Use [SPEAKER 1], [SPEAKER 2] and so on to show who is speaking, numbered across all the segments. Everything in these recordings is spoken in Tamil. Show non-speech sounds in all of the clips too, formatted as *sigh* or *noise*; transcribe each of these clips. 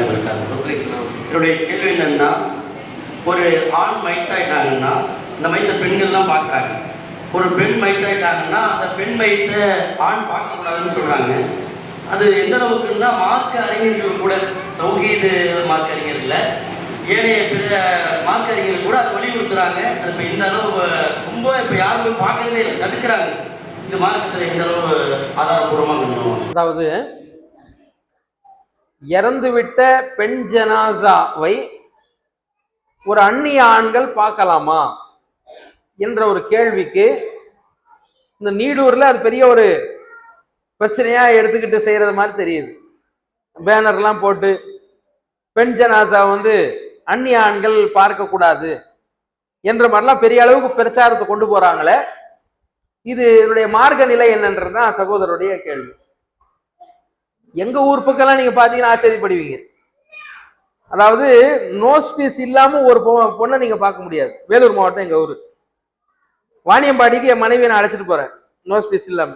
[SPEAKER 1] என்னுடைய கேள்வி என்னன்னா ஒரு ஆண் மைத்தாயிட்டாங்கன்னா இந்த மைத்த பெண்கள்லாம் பார்க்குறாங்க. ஒரு பெண் மைத்தாயிட்டாங்கன்னா அந்த பெண் மைத்தை ஆண் பார்க்கக்கூடாதுன்னு சொல்கிறாங்க அது எந்த அளவுக்குன்னா மார்க்க அறிஞர்கள் கூட தௌஹீது மார்க்க அறிஞர்கள் ஏனைய பிற மார்க்க அறிஞர்கள் கூட அதை வலியுறுத்துறாங்க. அது இப்போ இந்த அளவு ரொம்ப இப்போ யாருமே பார்க்கறதே இல்லை தடுக்கிறாங்க. இந்த மார்க்கத்தில் இந்த அளவு ஆதாரபூர்வமாக
[SPEAKER 2] அதாவது இறந்துவிட்ட பெண் ஜனாசாவை ஒரு அந்நிய ஆண்கள் பார்க்கலாமா என்ற ஒரு கேள்விக்கு இந்த நீடூரில் அது பெரிய ஒரு பிரச்சனையாக எடுத்துக்கிட்டு செய்கிறது மாதிரி தெரியுது. பேனர்லாம் போட்டு பெண் ஜனாசா வந்து அந்நிய ஆண்கள் பார்க்கக்கூடாது என்ற மாதிரிலாம் பெரிய அளவுக்கு பிரச்சாரத்தை கொண்டு போகிறாங்களே இது என்னுடைய மார்க்க நிலை என்னன்றது தான் சகோதரருடைய கேள்வி. எங்க ஊர் பக்கம்லாம் நீங்க பாத்தீங்கன்னா ஆச்சரியப்படுவீங்க. அதாவது நோஸ் பீஸ் இல்லாம ஒரு பொ- பொண்ணை நீங்க பார்க்க முடியாது. வேலூர் மாவட்டம் எங்க ஊர். வாணியம்பாடிக்கு என் மனைவியை நான் அழைச்சிட்டு போறேன். நோஸ் பீஸ் இல்லாம.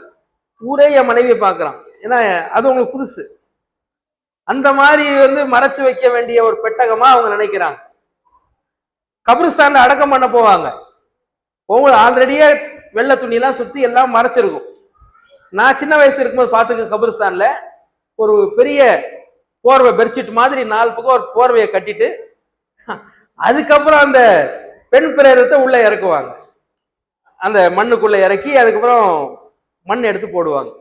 [SPEAKER 2] ஊரே என் மனைவியை பார்க்கறான். ஏன்னா அது உங்களுக்கு புதுசு. அந்த மாதிரி வந்து மறைச்சு வைக்க வேண்டிய ஒரு பெட்டகமா அவங்க நினைக்கிறாங்க. கபிரிஸ்தான்ல அடக்கம் பண்ண போவாங்க. போகும்போது ஆல்ரெடியே வெள்ளை துணியெல்லாம் சுத்தி எல்லாம் மறைச்சிருக்கும். நான் சின்ன வயசு இருக்கும்போது பார்த்துருக்கேன் கபிரிஸ்தான்ல. ஒரு பெரிய போர்வை பெட்ஷீட் மாதிரி நாலு பக்கம் ஒரு போர்வையை கட்டிட்டு அதுக்கப்புறம் அந்த பெண் பிரேரத்தை உள்ள இறக்குவாங்க. அந்த மண்ணுக்குள்ள இறக்கி அதுக்கப்புறம் மண் எடுத்து போடுவாங்க.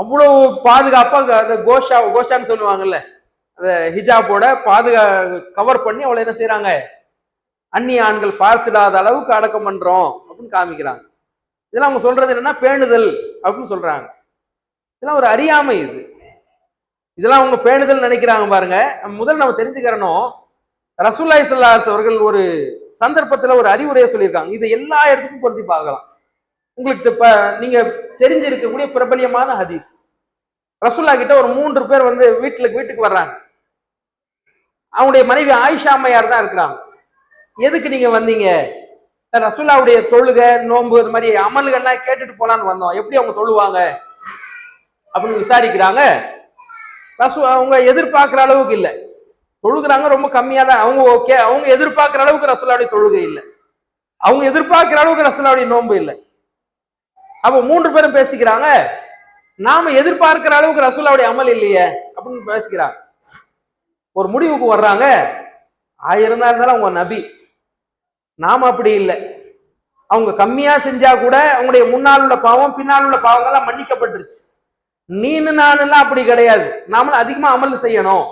[SPEAKER 2] அவ்வளவு பாதுகாப்பாக அந்த கோஷா கோஷான்னு சொல்லுவாங்கல்ல அந்த ஹிஜாபோட பாதுகா கவர் பண்ணி அவளை என்ன செய்கிறாங்க அந்நிய ஆண்கள் பார்த்துடாத அளவுக்கு அடக்கம் பண்றோம் அப்படின்னு காமிக்கிறாங்க. இதெல்லாம் அவங்க சொல்றது என்னன்னா பேணுதல் அப்படின்னு சொல்றாங்க. இதெல்லாம் ஒரு அறியாமை இது. இதெல்லாம் அவங்க பேணுதல் நினைக்கிறாங்க பாருங்க. முதல் நம்ம தெரிஞ்சுக்கிறணும் ரசூல்லாய் சல்லாஸ் அவர்கள் ஒரு சந்தர்ப்பத்தில் ஒரு அறிவுரையை சொல்லியிருக்காங்க. இது எல்லா இடத்துக்கும் பொருத்தி பார்க்கலாம். உங்களுக்கு இப்போ நீங்க தெரிஞ்சிருக்கக்கூடிய பிரபலியமான ஹதீஸ். ரசூல்லா கிட்ட ஒரு மூன்று பேர் வந்து வீட்டுல வீட்டுக்கு வர்றாங்க. அவங்களுடைய மனைவி ஆயிஷா அம்மையார் தான் இருக்கிறாங்க. எதுக்கு நீங்க வந்தீங்க? ரசூல்லாவுடைய தொழுகை நோன்பு இந்த மாதிரி அமல்கள்லாம் கேட்டுட்டு போலான்னு வந்தோம். எப்படி அவங்க தொழுவாங்க? அப்படின்னு விசாரிக்கிறாங்க. ரசு அவங்க எதிர்பார்க்குற அளவுக்கு இல்லை. தொழுகிறாங்க ரொம்ப கம்மியாக தான். அவங்க ஓகே அவங்க எதிர்பார்க்குற அளவுக்கு ரசுல்லாவுடைய தொழுகை இல்லை. அவங்க எதிர்பார்க்குற அளவுக்கு ரசூலாவுடைய நோன்பு இல்லை. அப்போ மூன்று பேரும் பேசிக்கிறாங்க. நாம எதிர்பார்க்கிற அளவுக்கு ரசுல்லாவுடைய அமல் இல்லையே அப்படின்னு பேசிக்கிறாங்க. ஒரு முடிவுக்கு வர்றாங்க. ஆயிரம் தான் இருந்தாலும் அவங்க நபி. நாம அப்படி இல்லை. அவங்க கம்மியாக செஞ்சா கூட அவங்களுடைய முன்னால் உள்ள பாவம் பின்னால் உள்ள பாவங்கள்லாம் மன்னிக்கப்பட்டுருச்சு. நீனு நானெல்லாம் அப்படி கிடையாது. நாமளும் அதிகமாக அமல் செய்யணும்.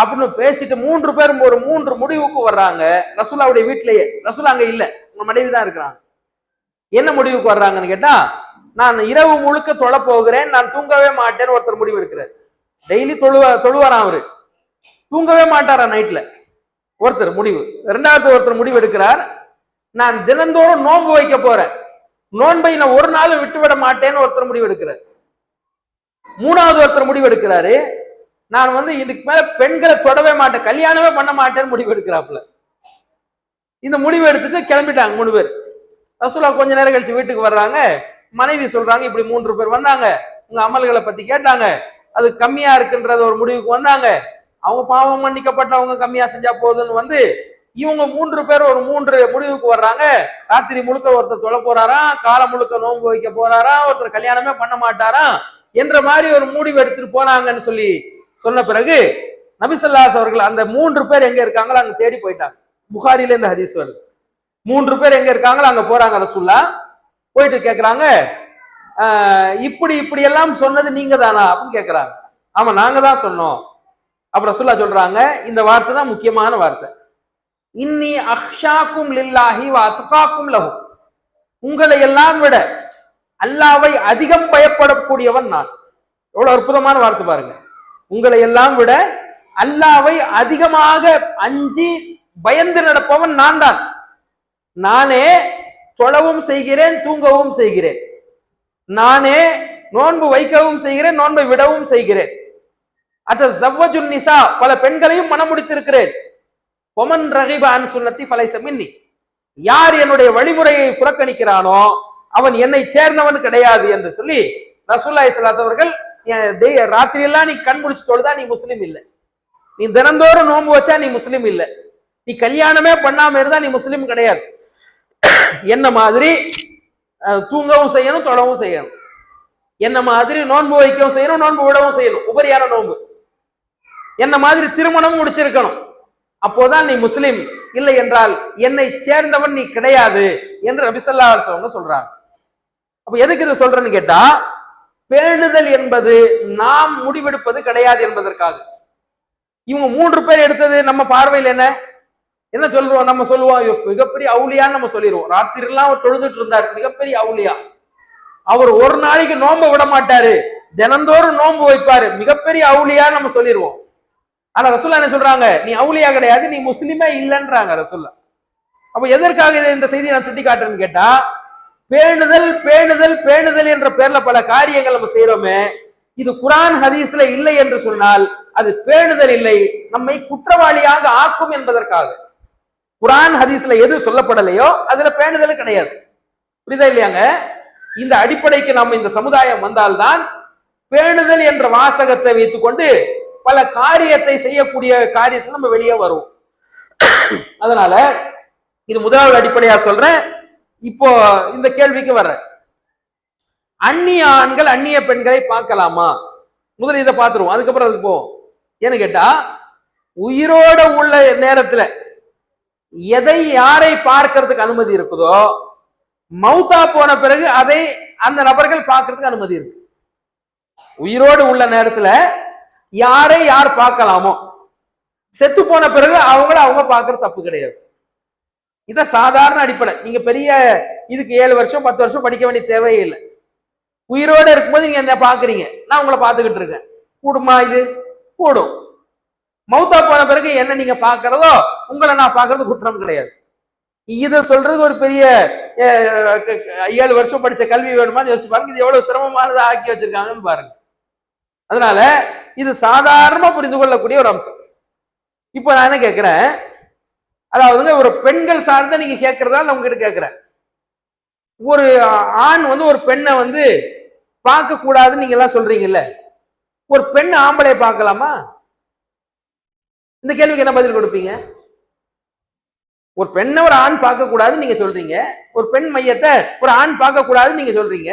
[SPEAKER 2] அப்படின்னு பேசிட்டு மூன்று பேரும் ஒரு மூன்று முடிவுக்கு வர்றாங்க. ரசூலாவுடைய வீட்டிலேயே. ரசூலா அங்கே இல்லை. உங்க மனைவி தான் இருக்கிறாங்க. என்ன முடிவுக்கு வர்றாங்கன்னு கேட்டா நான் இரவு முழுக்க தொழ போகிறேன். நான் தூங்கவே மாட்டேன்னு ஒருத்தர் முடிவு எடுக்கிறார். டெய்லி தொழுவ தொழுவாராம் அவரு. தூங்கவே மாட்டாரா நைட்ல? ஒருத்தர் முடிவு. ரெண்டாவது ஒருத்தர் முடிவு எடுக்கிறார். நான் தினந்தோறும் நோன்பு வைக்க போறேன். நோன்பை நான் ஒரு நாள் விட்டு விட மாட்டேன்னு ஒருத்தர் முடிவு எடுக்கிறார். மூணாவது ஒருத்தர் முடிவு எடுக்கிறாரு நான் வந்து இதுக்கு மேல பெண்களை தொடவே மாட்டேன் கல்யாணமே பண்ண மாட்டேன்னு முடிவு எடுக்கிறாப்புல இந்த முடிவு எடுத்துட்டு கிளம்பிட்டாங்க மூணு பேர். ரசூலா கொஞ்ச நேரம் கழிச்சு வீட்டுக்கு வர்றாங்க. மனைவி சொல்றாங்க இப்படி மூன்று பேர் வந்தாங்க. உங்க அமல்களை பத்தி கேட்டாங்க. அது கம்மியா இருக்குன்றது ஒரு முடிவுக்கு வந்தாங்க. அவங்க பாவம் மன்னிக்கப்பட்டவங்க கம்மியா செஞ்சா போதுன்னு வந்து இவங்க மூன்று பேர் ஒரு மூன்று முடிவுக்கு வர்றாங்க. ராத்திரி முழுக்க ஒருத்தர் தொலை போறாராம் காலம் முழுக்க நோன்பு வைக்க போறாராம் ஒருத்தர் கல்யாணமே பண்ண மாட்டாராம். என்ற மாதிரி ஒரு முடிவு எடுத்துட்டு போனாங்கன்னு சொல்லி சொன்ன பிறகு நபிசல்லாஸ் அவர்கள் அந்த மூன்று பேர் எங்க இருக்காங்களோ அங்க தேடி போயிட்டாங்க. புகாரில இந்த ஹதீஸ் வருது. மூன்று பேர் எங்க இருக்காங்களோ அங்க போறாங்க ரசுல்லா. போயிட்டு கேக்குறாங்க இப்படி இப்படி எல்லாம் சொன்னது நீங்க தானா? அப்படின்னு கேக்குறாங்க. ஆமா நாங்க தான் சொன்னோம். அப்புறம் ரசுல்லா சொல்றாங்க இந்த வார்த்தை தான் முக்கியமான வார்த்தை. இன்னி அஹ்ஷாக்கும் லில்லாஹி வ அத்காக்கும் லஹு. உங்களை எல்லாம் விட அல்லாவை அதிகம் பயப்படக்கூடியவன் நான். எவ்வளவு அற்புதமான வார்த்தை பாருங்க. உங்களை எல்லாம் விட அல்லாவை அதிகமாக அஞ்சி பயந்து நடப்பவன் நான் தான். நானே தொழவும் செய்கிறேன் தூங்கவும் செய்கிறேன். நானே நோன்பு வைக்கவும் செய்கிறேன் நோன்பை விடவும் செய்கிறேன். அத்த ஜவ்வஜுன் நிசா பல பெண்களையும் மனம் முடித்திருக்கிறேன் பொமன் ரஹிபான் சுன்னத்தி ஃபலைசமின்னி யார் என்னுடைய வழிமுறையை புறக்கணிக்கிறானோ அவன் என்னை சேர்ந்தவன் கிடையாது என்று சொல்லி ரசூல்லா இஸ்லாஸ் அவர்கள் என் ராத்திரியெல்லாம் நீ கண் முடிச்சு தொழுதா நீ முஸ்லீம் இல்லை. நீ தினந்தோறும் நோன்பு வச்சா நீ முஸ்லீம் இல்லை. நீ கல்யாணமே பண்ணாம இருந்தா நீ முஸ்லீம் கிடையாது. என்ன மாதிரி தூங்கவும் செய்யணும் தொடவும் செய்யணும். என்ன மாதிரி நோன்பு வைக்கவும் செய்யணும் நோன்பு விடவும் செய்யணும். உபரியான நோன்பு. என்ன மாதிரி திருமணம் முடிச்சிருக்கணும். அப்போதான் நீ முஸ்லீம் இல்லை என்றால் என்னை சேர்ந்தவன் நீ கிடையாது என்று ரபிசல்லா சொல்றாங்க. அப்ப எதுக்கு இதை சொல்றேன்னு கேட்டா பேணுதல் என்பது நாம் முடிவெடுப்பது கிடையாது என்பதற்காக. இவங்க மூன்று பேர் எடுத்தது நம்ம பார்வையில் என்ன? என்ன சொல்றோம்? நம்ம சொல்லுவோம் ஐயோ, மிகப்பெரிய அவுலியான்னு நம்ம சொல்லிடுவோம். ராத்திரிலாம் அவர் தொழுதுட்டு இருந்தார் மிகப்பெரிய அவுலியா அவர் ஒரு நாளைக்கு நோன்பு விட மாட்டாரு. தினந்தோறும் நோன்பு வைப்பாரு. மிகப்பெரிய அவுலியான்னு நம்ம சொல்லிடுவோம். ஆனா ரசுல்லா என்ன சொல்றாங்க? நீ அவுலியா கிடையாது நீ முஸ்லீமே இல்லைன்றாங்க ரசுல்லா அப்ப எதற்காக இந்த செய்தியை நான் சுட்டி காட்டுறேன்னு கேட்டா பேணுதல் பேணுதல் பேணுதல் என்ற பேர்ல பல காரியங்கள் நம்ம செய்யறோமே இது குரான் ஹதீஸ்ல இல்லை என்று சொன்னால் அது பேணுதல் இல்லை நம்மை குற்றவாளியாக ஆக்கும் என்பதற்காக. குரான் ஹதீஸ்ல எது சொல்லப்படலையோ அதுல பேணுதல் கிடையாது. புரியுதா இல்லையாங்க? இந்த அடிப்படைக்கு நம்ம இந்த சமுதாயம் வந்தால்தான் பேணுதல் என்ற வாசகத்தை வைத்துக்கொண்டு பல காரியத்தை செய்யக்கூடிய காரியத்தை நம்ம வெளியே வருவோம். அதனால இது முதலாவது அடிப்படையா சொல்றேன். இப்போ இந்த கேள்விக்கு வர்றேன். அந்நிய ஆண்கள் அந்நிய பெண்களை பார்க்கலாமா? முதல்ல இதை பார்த்துருவோம். அதுக்கப்புறம் அதுக்கு போவோம். ஏன்னு கேட்டா உயிரோட உள்ள நேரத்துல எதை யாரை பார்க்கறதுக்கு அனுமதி இருக்குதோ மௌத்தா போன பிறகு அதை அந்த நபர்கள் பார்க்கறதுக்கு அனுமதி இருக்கு. உயிரோடு உள்ள நேரத்துல யாரை யார் பார்க்கலாமோ? செத்து போன பிறகு அவங்கள அவங்க பார்க்கறது தப்பு கிடையாது. இதை சாதாரண அடிப்படை. நீங்க பெரிய இதுக்கு ஏழு வருஷம் பத்து வருஷம் படிக்க வேண்டிய தேவையே இல்லை. உயிரோட இருக்கும்போது நீங்க என்ன பாக்குறீங்க? நான் உங்களை பார்த்துக்கிட்டு இருக்கேன். கூடுமா இது? கூடும். மௌத்தா போன பிறகு என்ன நீங்க பார்க்குறதோ உங்களை நான் பார்க்கறது குற்றம் கிடையாது. இதை சொல்றது ஒரு பெரிய ஏழு வருஷம் படிச்ச கல்வி வேணுமான்னு யோசிச்சு பாருங்க. இது எவ்வளவு சிரமமானதை ஆக்கி வச்சிருக்காங்கன்னு பாருங்க. அதனால இது சாதாரணமா புரிந்து கொள்ளக்கூடிய ஒரு அம்சம். இப்போ நான் என்ன கேட்கிறேன் அதாவது ஒரு பெண்கள் சார்ந்த நீங்க கேட்கறதா நான் உங்ககிட்ட கேட்கிறேன் ஒரு ஆண் வந்து ஒரு பெண்ணை வந்து பார்க்க கூடாதுன்னு நீங்க எல்லாம் சொல்றீங்கல்ல? ஒரு பெண் ஆம்பளை பார்க்கலாமா? இந்த கேள்விக்கு என்ன பதில் கொடுப்பீங்க? ஒரு பெண்ணை ஒரு ஆண் பார்க்க கூடாதுன்னு நீங்க சொல்றீங்க. ஒரு பெண் மையத்தை ஒரு ஆண் பார்க்க கூடாதுன்னு நீங்க சொல்றீங்க.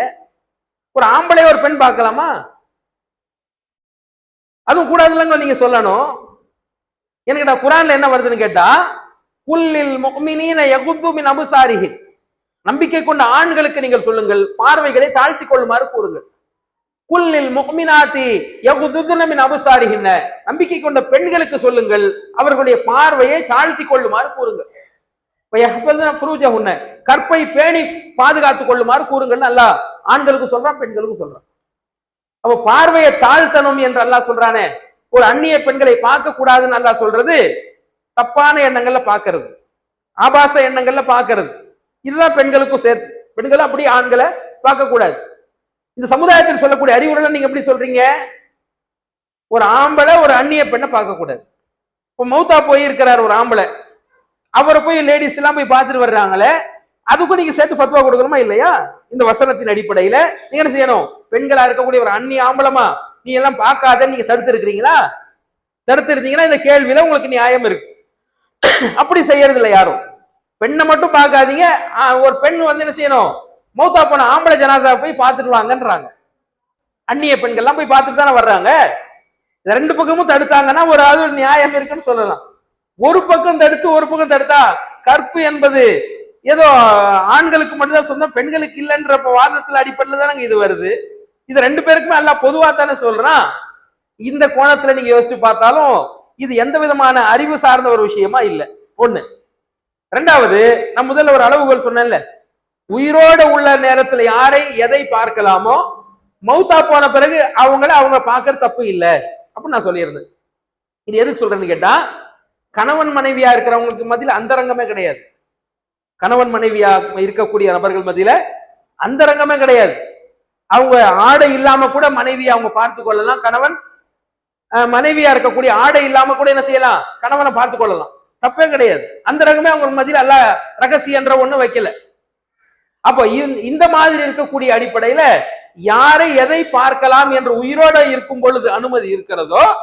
[SPEAKER 2] ஒரு ஆம்பளை ஒரு பெண் பார்க்கலாமா? அதுவும் கூடாதுல்லங்க நீங்க சொல்லணும். எனக்கு நான் குரான்ல என்ன வருதுன்னு கேட்டா குல்லில் முஃமினீன யகுத்து மின் அபுசாரிஹி நம்பிக்கை கொண்ட ஆண்களுக்கு நீங்கள் சொல்லுங்கள் பார்வைகளை தாழ்த்தி கொள்ளுமாறு கூறுங்கள். குல்லில் முக்மினாத்தி யகுதுதுனமின் மின் அபுசாரிஹின்ன நம்பிக்கை கொண்ட பெண்களுக்கு சொல்லுங்கள் அவர்களுடைய பார்வையை தாழ்த்தி கொள்ளுமாறு கூறுங்கள். கற்பை பேணி பாதுகாத்துக் கொள்ளுமாறு கூறுங்கள் அல்லா ஆண்களுக்கு சொல்றான் பெண்களுக்கு சொல்றான். அப்ப பார்வையை தாழ்த்தணும் என்று அல்லாஹ் சொல்றானே. ஒரு அந்நிய பெண்களை பார்க்க கூடாதுன்னு அல்லாஹ் சொல்றது தப்பான எண்ணங்கள்ல பார்க்கறது ஆபாச எண்ணங்கள்ல பார்க்கிறது இதுதான் பெண்களுக்கும் சேர்த்து. பெண்கள் அப்படி ஆண்களை பார்க்கக்கூடாது. இந்த சமுதாயத்தில் சொல்லக்கூடிய அறிவுரை நீங்க எப்படி சொல்றீங்க? ஒரு ஆம்பளை ஒரு அந்நிய பெண்ணை பார்க்கக்கூடாது. இப்போ மௌத்தா போய் இருக்கிறார் ஒரு ஆம்பளை. அவரை போய் லேடிஸ் எல்லாம் போய் பார்த்துட்டு வர்றாங்களே அதுக்கும் நீங்க சேர்த்து ஃபத்வா கொடுக்கணுமா இல்லையா? இந்த வசனத்தின் அடிப்படையில நீங்க என்ன செய்யணும்? பெண்களா இருக்கக்கூடிய ஒரு அந்நிய ஆம்பளமா நீ எல்லாம் பார்க்காத நீங்க தடுத்து இருக்கிறீங்களா தடுத்து இருந்தீங்கன்னா இந்த கேள்வியில உங்களுக்கு நியாயம் இருக்கு. *coughs* அப்படி செய்யறது இல்லை யாரும். பெண்ணை மட்டும் பார்க்காதீங்க. ஒரு பெண் வந்து என்ன செய்யணும்? மௌத்தா போன ஆம்பளை ஜனாசா போய் பார்த்துட்டு வாங்கன்றாங்க. அந்நிய பெண்கள்லாம் போய் பார்த்துட்டு தானே வர்றாங்க. ரெண்டு பக்கமும் தடுத்தாங்கன்னா ஒரு அது ஒரு நியாயம் இருக்குன்னு சொல்லலாம். ஒரு பக்கம் தடுத்து ஒரு பக்கம் தடுத்தா கற்பு என்பது ஏதோ ஆண்களுக்கு மட்டும்தான் சொந்தம் பெண்களுக்கு இல்லைன்ற வாதத்தில் அடிப்படையில் தானே இது வருது. இது ரெண்டு பேருக்குமே எல்லாம் பொதுவாக தானே சொல்றான். இந்த கோணத்துல நீங்க யோசிச்சு பார்த்தாலும் இது எந்த விதமான அறிவு சார்ந்த ஒரு விஷயமா இல்லை. ஒண்ணு. ரெண்டாவது நான் முதல்ல ஒரு அளவுகள் சொன்னேன்ல. உயிரோட உள்ள நேரத்துல யாரை எதை பார்க்கலாமோ மௌத்தா போன பிறகு அவங்கள அவங்க பார்க்கறது தப்பு இல்லை. அப்படின்னு நான் சொல்லியிருந்தேன். இது எதுக்கு சொல்றேன்னு கேட்டா கணவன் மனைவியா இருக்கிறவங்களுக்கு மத்தியில அந்தரங்கமே கிடையாது. கணவன் மனைவியா இருக்கக்கூடிய நபர்கள் மத்தியில அந்தரங்கமே கிடையாது. அவங்க ஆடை இல்லாம கூட மனைவியை அவங்க பார்த்து கொள்ளலாம். கணவன் மனைவியா இருக்கக்கூடிய ஆடை இல்லாம கூட என்ன செய்யலாம்? கணவனை பார்த்து கொள்ளலாம். தப்பே கிடையாது. அந்த ரகமே அவங்க மதியில் அல்ல ரகசியன்ற ஒண்ணு வைக்கல. அப்போ இந்த- இந்த மாதிரி இருக்கக்கூடிய அடிப்படையில யாரை எதை பார்க்கலாம் என்று உயிரோட இருக்கும் பொழுது அனுமதி இருக்கிறதோ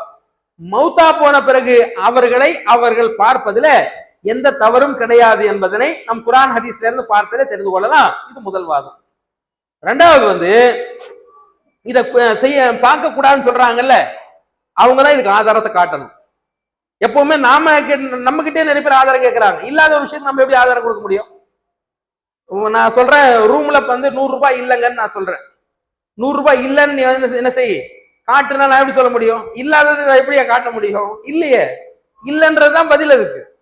[SPEAKER 2] மௌத்தா போன பிறகு அவர்களை அவர்கள் பார்ப்பதில் எந்த தவறும் கிடையாது என்பதனை நம் குரான் ஹதீஸ்ல இருந்து பார்த்ததே தெரிந்து கொள்ளலாம். இது முதல் வாதம். ரெண்டாவது வந்து இதை செய்ய பார்க்க கூடாதுன்னு சொல்றாங்கல்ல அவங்க தான் இதுக்கு ஆதாரத்தை காட்டணும். எப்பவுமே நாம கே- நம்ம கிட்டே நிறைய பேர் ஆதாரம் கேட்கறாங்க இல்லாத ஒரு விஷயத்துக்கு நம்ம எப்படி ஆதாரம் கொடுக்க முடியும்? நான் சொல்றேன் ரூம்ல வந்து நூறு ரூபாய் இல்லைங்கன்னு நான் சொல்றேன். நூறு ரூபாய் இல்லைன்னு நீ என்ன செய் காட்டுனா நான் எப்படி சொல்ல முடியும்? இல்லாதது நான் எப்படியா காட்ட முடியும்? இல்லையே. இல்லைன்றதுதான் பதில் அதுக்கு.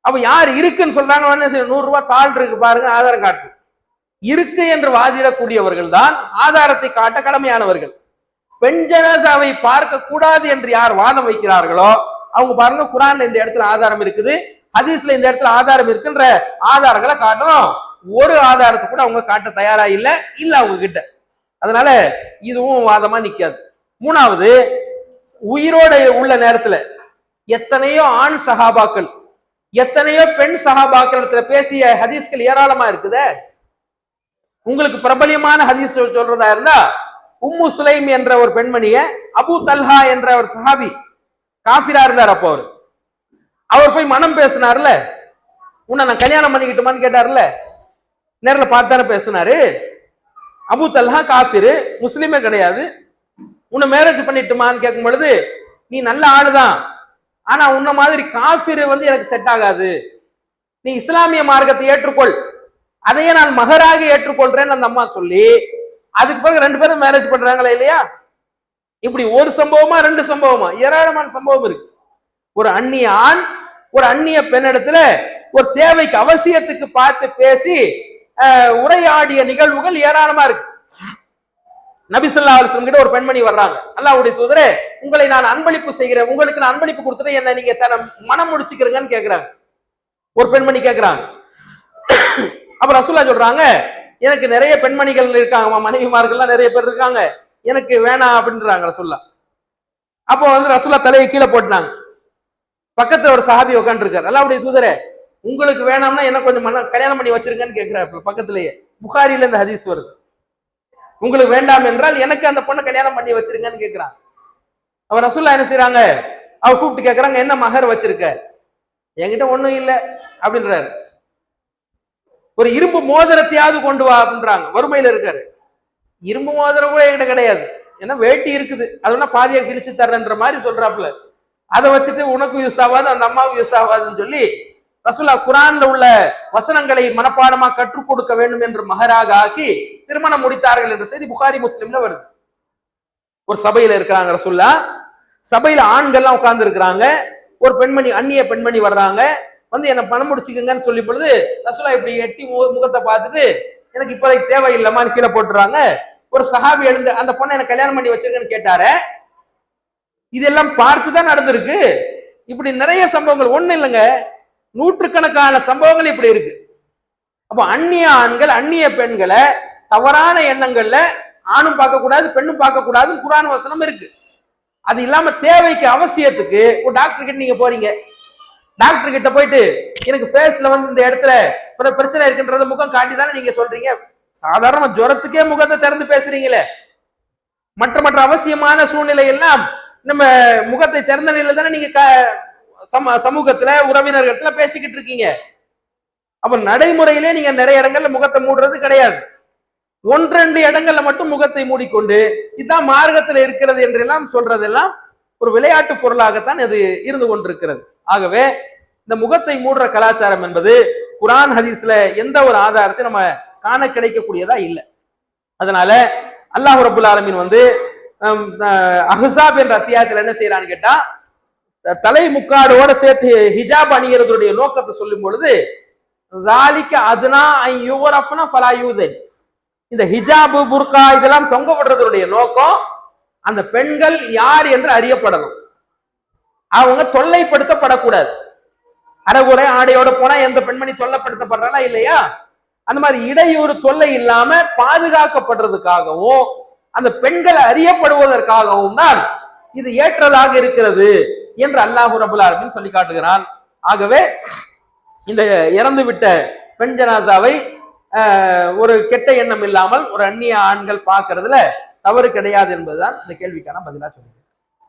[SPEAKER 2] அப்ப யார் இருக்குன்னு சொல்றாங்க என்ன சரி, நூறு ரூபாய் தாள் இருக்கு பாருங்க ஆதாரம் காட்டு. இருக்கு என்று வாதிடக்கூடியவர்கள் தான் ஆதாரத்தை காட்ட கடமையானவர்கள். பெண் ஜனாசாவை பார்க்க கூடாது என்று யார் வாதம் வைக்கிறார்களோ அவங்க பாருங்க குரான்ல இந்த இடத்துல ஆதாரம் இருக்குது ஹதீஸ்ல இந்த இடத்துல ஆதாரம் இருக்குன்ற ஆதாரங்களை காட்டணும். ஒரு ஆதாரத்தை கூட அவங்க காட்ட தயாரா இல்ல இல்ல அவங்க கிட்ட அதனால இதுவும் வாதமா நிக்காது. மூணாவது உயிரோட உள்ள நேரத்துல எத்தனையோ ஆண் சஹாபாக்கள் எத்தனையோ பெண் சஹாபாக்கள் இடத்துல பேசிய ஹதீஸ்கள் ஏராளமா இருக்குதே. உங்களுக்கு பிரபலியமான ஹதீஸ் சொல்றதா இருந்தா உம்மு சுலைம் என்ற ஒரு பெண்மணிய அபு தல்ஹா என்ற ஒரு சஹாபி காஃபிரா இருந்தார் அப்போ அவர். அவர் போய் மனம் பேசினார்ல. உன்னை நான் கல்யாணம் பண்ணிக்கிட்டுமான்னு கேட்டார்ல. நேரில் பார்த்தானே பேசினாரு. அபு தல்ஹா காஃபிரு முஸ்லீமே கிடையாது. உன்னை மேரேஜ் பண்ணிட்டுமான்னு கேட்கும் பொழுது நீ நல்ல ஆளுதான். ஆனா உன்ன மாதிரி காஃபிரு வந்து எனக்கு செட் ஆகாது. நீ இஸ்லாமிய மார்க்கத்தை ஏற்றுக்கொள். அதையே நான் மகராக ஏற்றுக்கொள்றேன்னு அந்த அம்மா சொல்லி அதுக்கு பிறகு ரெண்டு பேரும் மேரேஜ் பண்றாங்களா இல்லையா? இப்படி ஒரு சம்பவமா ரெண்டு சம்பவமா? ஏராளமான சம்பவம் இருக்கு. ஒரு அந்நிய ஆண் ஒரு அந்நிய பெண்ணிடத்துல ஒரு தேவைக்கு அவசியத்துக்கு பார்த்து பேசி உரையாடிய நிகழ்வுகள் ஏராளமா இருக்கு. நபிசல்லா அலுவலம் கிட்ட ஒரு பெண்மணி வர்றாங்க. அல்லாவுடைய தூதரே உங்களை நான் அன்பளிப்பு செய்கிறேன். உங்களுக்கு நான் அன்பளிப்பு கொடுத்துட்டு என்ன நீங்க தன மனம் முடிச்சுக்கிறீங்கன்னு கேக்குறாங்க. ஒரு பெண்மணி கேக்குறாங்க. அப்புறம் ரசூல்லா சொல்றாங்க எனக்கு நிறைய பெண்மணிகள் இருக்காங்க மனைவிமார்கள்லாம் நிறைய பேர் இருக்காங்க. எனக்கு வேணாம் அப்படின்றாங்க ரசுல்லா. அப்போ வந்து ரசுல்லா தலையை கீழே போட்டினாங்க. பக்கத்துல ஒரு சஹாபி உட்காந்துருக்காரு அல்லாவுடைய தூதரே உங்களுக்கு வேணாம்னா என்ன கொஞ்சம் மன கல்யாணம் பண்ணி வச்சிருங்கன்னு கேட்கிறாரு பக்கத்துலயே. புகாரில இந்த ஹதீஸ் வருது. உங்களுக்கு வேண்டாம் என்றால் எனக்கு அந்த பொண்ணை கல்யாணம் பண்ணி வச்சிருங்கன்னு கேட்கிறான் அவர் ரசூல்லா என்ன செய்யறாங்க அவ கூப்பிட்டு கேட்கறாங்க என்ன மகர் வச்சிருக்க? என்கிட்ட ஒண்ணும் இல்லை அப்படின்றாரு. ஒரு இரும்பு மோதிரத்தையாவது கொண்டு வா அப்படின்றாங்க. வறுமையில இருக்காரு. இரும்பு மோதிரம் கூட என்கிட்ட கிடையாது. ஏன்னா வேட்டி இருக்குது. அது வேணா பாதியை கிழிச்சு தர்றன்ற மாதிரி சொல்றாப்புல. அதை வச்சுட்டு உனக்கும் யூஸ் ஆகாது அந்த அம்மாவுக்கும் யூஸ் ஆகாதுன்னு சொல்லி ரசுல்லா குரான்ல உள்ள வசனங்களை மனப்பாடமா கற்றுக் கொடுக்க வேண்டும் என்று மகராக ஆக்கி திருமணம் முடித்தார்கள் என்ற செய்தி புகாரி முஸ்லிம்ல வருது. ஒரு சபையில இருக்கிறாங்க ரசுல்லா சபையில ஆண்கள்லாம் உட்கார்ந்து இருக்கிறாங்க ஒரு பெண்மணி அந்நிய பெண்மணி வர்றாங்க. வந்து என்ன பணம் முடிச்சுக்கங்கன்னு சொல்லி பொழுது ரசூலா இப்படி எட்டி முகத்தை பார்த்துட்டு எனக்கு இப்போதைக்கு தேவை தேவையில்லைமான்னு கீழே போட்டுறாங்க. ஒரு சஹாபி எழுந்து அந்த பொண்ணை எனக்கு கல்யாணம் பண்ணி வச்சிருக்கேன்னு கேட்டாரு. இதெல்லாம் பார்த்து தான் நடந்திருக்கு. இப்படி நிறைய சம்பவங்கள். ஒண்ணு இல்லைங்க. நூற்றுக்கணக்கான சம்பவங்கள் இப்படி இருக்கு. அப்போ அந்நிய ஆண்கள் அந்நிய பெண்களை தவறான எண்ணங்கள்ல ஆணும் பார்க்க கூடாது பெண்ணும் பார்க்க கூடாதுன்னு குரான் வசனம் இருக்கு. அது இல்லாம தேவைக்கு அவசியத்துக்கு ஒரு டாக்டர் கிட்ட நீங்க போறீங்க. டாக்டர் கிட்ட போயிட்டு எனக்கு ஃபேஸ்ல வந்து இந்த இடத்துல பிரச்சனை இருக்குன்றத முகம் காட்டி தானே நீங்க சொல்றீங்க? சாதாரண ஜுரத்துக்கே முகத்தை திறந்து பேசுறீங்களே. மற்ற மற்ற அவசியமான சூழ்நிலை எல்லாம் நம்ம முகத்தை திறந்த நிலையில தானே நீங்க க- சம சமூகத்துல உறவினர்கள்ல பேசிக்கிட்டு இருக்கீங்க. அப்ப நடைமுறையிலே நீங்க நிறைய இடங்கள்ல முகத்தை மூடுறது கிடையாது. ஒன்றெண்டு இடங்கள்ல மட்டும் முகத்தை மூடிக்கொண்டு இதுதான் மார்க்கத்தில் இருக்கிறது என்றெல்லாம் சொல்றதெல்லாம் ஒரு விளையாட்டு பொருளாகத்தான் இது இருந்து கொண்டிருக்கிறது. ஆகவே இந்த முகத்தை மூடுற கலாச்சாரம் என்பது குரான் ஹதீஸ்ல எந்த ஒரு ஆதாரத்தை நம்ம காண கிடைக்கக்கூடியதா இல்லை. அதனால அல்லாஹ் ரபுல் ஆலமின் வந்து அஹசாப் அஹ்ஸாப் என்ற அத்தியாயத்தில் என்ன செய்யறான்னு கேட்டா தலை முக்காடோட சேர்த்து ஹிஜாப் அணிகிறதுடைய நோக்கத்தை சொல்லும் பொழுது ஜாலிக்க அதுனா யுவரஃப்னா ஃபலா யூதன் இந்த ஹிஜாபு புர்கா இதெல்லாம் தொங்க விடுறதுடைய நோக்கம் அந்த பெண்கள் யார் என்று அறியப்படணும். அவங்க தொல்லைப்படுத்தப்படக்கூடாது. அறகுறை ஆடையோட போனா எந்த பெண்மணி தொல்லைப்படுத்தப்படுறா இல்லையா? அந்த மாதிரி இடையூறு தொல்லை இல்லாம பாதுகாக்கப்படுறதுக்காகவும் அந்த பெண்கள் அறியப்படுவதற்காகவும் தான் இது ஏற்றதாக இருக்கிறது என்று அல்லாஹு ரபுல் ஆலமீன் சொல்லி காட்டுகிறான். ஆகவே இந்த இறந்து விட்ட பெண் ஜனாசாவை ஒரு கெட்ட எண்ணம் இல்லாமல் ஒரு அந்நிய ஆண்கள் பார்க்கறதுல தவறு கிடையாது என்பதுதான் இந்த கேள்விக்கான பதிலாக சொல்லி